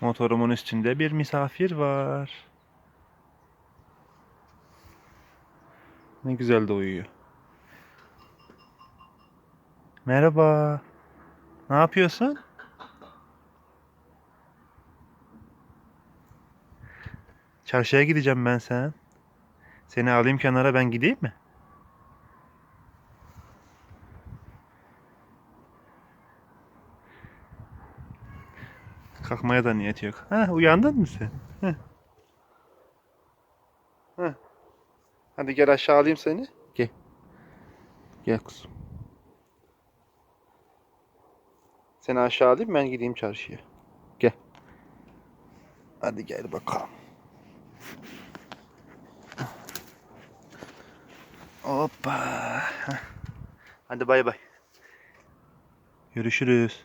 Motorumun üstünde bir misafir var. Ne güzel de uyuyor. Merhaba. Ne yapıyorsun? Çarşıya gideceğim ben sen. Seni alayım kenara ben gideyim mi? Kalkmaya da niyeti yok. Ha, uyandın mı sen? Heh. Heh. Hadi gel aşağı alayım seni. Gel. Gel kuzum. Seni aşağı alayım ben gideyim çarşıya. Gel. Hadi gel bakalım. Hoppa. Hadi bay bay. Görüşürüz.